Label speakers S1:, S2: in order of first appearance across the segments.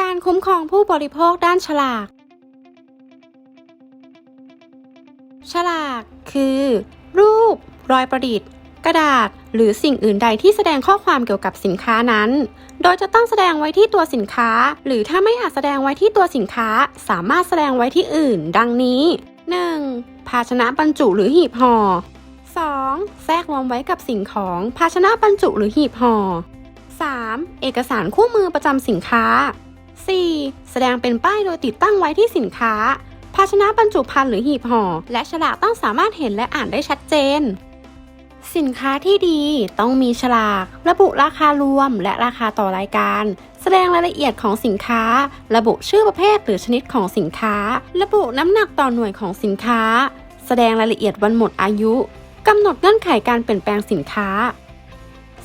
S1: การคุ้มครองผู้บริโภคด้านฉลาก ฉลากคือ รูป รอยประดิษฐ์ กระดาษ หรือสิ่งอื่นใดที่แสดงข้อความเกี่ยวกับสินค้านั้น โดยจะต้องแสดงไว้ที่ตัวสินค้า หรือถ้าไม่อาจแสดงไว้ที่ตัวสินค้า สามารถแสดงไว้ที่อื่น ดังนี้ 1. ภาชนะบรรจุหรือหีบห่อ 2. แทรกรวมไว้กับสิ่งของ ภาชนะบรรจุหรือหีบห่อ 3. เอกสารคู่มือประจำสินค้า 4. แสดงเป็นป้ายโดยติดตั้งไว้ที่สินค้า ภาชนะบรรจุภัณฑ์หรือหีบห่อ และฉลากต้องสามารถเห็นและอ่านได้ชัดเจน สินค้าที่ดีต้องมีฉลาก ระบุราคารวม และราคาต่อรายการ แสดงรายละเอียดของสินค้า ระบุชื่อประเภทหรือชนิดของสินค้า ระบุน้ำหนักต่อหน่วยของสินค้า แสดงรายละเอียดวันหมดอายุกำหนดเงื่อนไขการเปลี่ยนแปลงสินค้า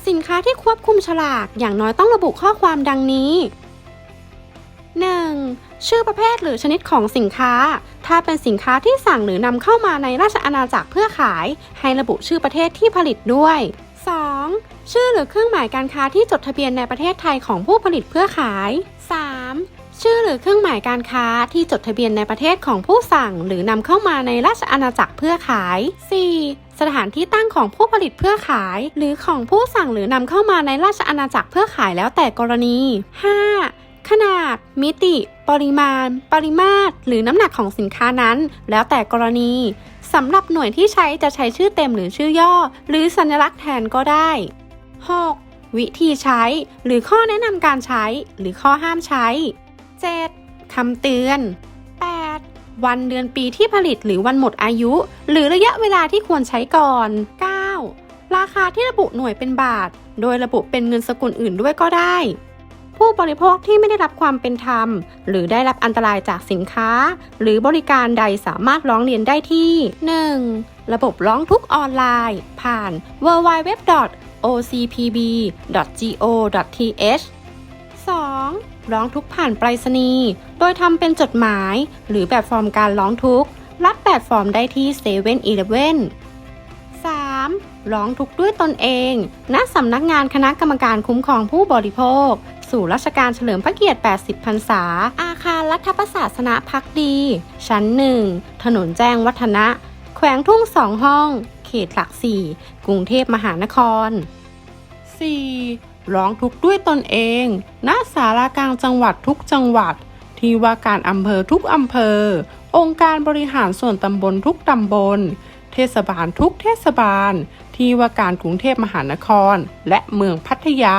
S1: สินค้าที่ควบคุมฉลากอย่างน้อยต้องระบุข้อความดังนี้ 1. ชื่อประเภทหรือชนิดของสินค้า ถ้าเป็นสินค้าที่สั่งหรือนำเข้ามาในราชอาณาจักรเพื่อขาย ให้ระบุชื่อประเทศที่ผลิตด้วย 2. ชื่อหรือเครื่องหมายการค้าที่จดทะเบียนในประเทศไทยของผู้ผลิตเพื่อขาย 3. ชื่อหรือเครื่องหมายการค้าที่จดทะเบียนในประเทศของผู้สั่ง หรือนำเข้ามาในราชอาณาจักรเพื่อขาย 4. สถานที่ตั้งของผู้ผลิตเพื่อขาย หรือของผู้สั่งหรือนำเข้ามาในราชอาณาจักรเพื่อขายแล้วแต่กรณี 5. ขนาด มิติ ปริมาณ ปริมาตร หรือน้ำหนักของสินค้านั้น แล้วแต่กรณีสำหรับหน่วยที่ใช้จะใช้ชื่อเต็มหรือชื่อย่อ หรือสัญลักษณ์แทนก็ได้ 6. วิธีใช้ หรือข้อแนะนำการใช้ หรือข้อห้ามใช้ 7. คำเตือน 8. วันเดือนปีที่ผลิตหรือวันหมดอายุ หรือระยะเวลาที่ควรใช้ก่อน 9. ราคาที่ระบุหน่วยเป็นบาท โดยระบุเป็นเงินสกุลอื่นด้วยก็ได้ ผู้บริโภคที่ไม่ได้รับความเป็นธรรม หรือได้รับอันตรายจากสินค้า หรือบริการใดสามารถร้องเรียนได้ที่ 1. ระบบร้องทุกข์ออนไลน์ ผ่าน www.ocpb.go.th 2. ร้องทุกข์ผ่านไปรษณีย์ โดยทำเป็นจดหมาย หรือแบบฟอร์มการร้องทุกข์ รับแบบฟอร์มได้ที่7 e เ e ่ e อ 3. ร้องทุกข์ด้วยตนเอง ณ สำนักงานคณะกรรมการคุ้มครองผู้บริโภค สู่ราชการเฉลิมพระเกียรติ 80 พรรษา อาคารรัฐประศาสนพักดี ชั้น 1 ถนนแจ้งวัฒนะ แขวงทุ่งสองห้อง เขตหลักสี่กรุงเทพมหานคร 4. ร้องทุกข์ด้วยตนเอง ณ สารากลางจังหวัดทุกจังหวัด ที่ว่าการอำเภอทุกอำเภอ องค์การบริหารส่วนตำบลทุกตำบล เทศบาลทุกเทศบาล ที่ว่าการกรุงเทพมหานคร และเมืองพัทยา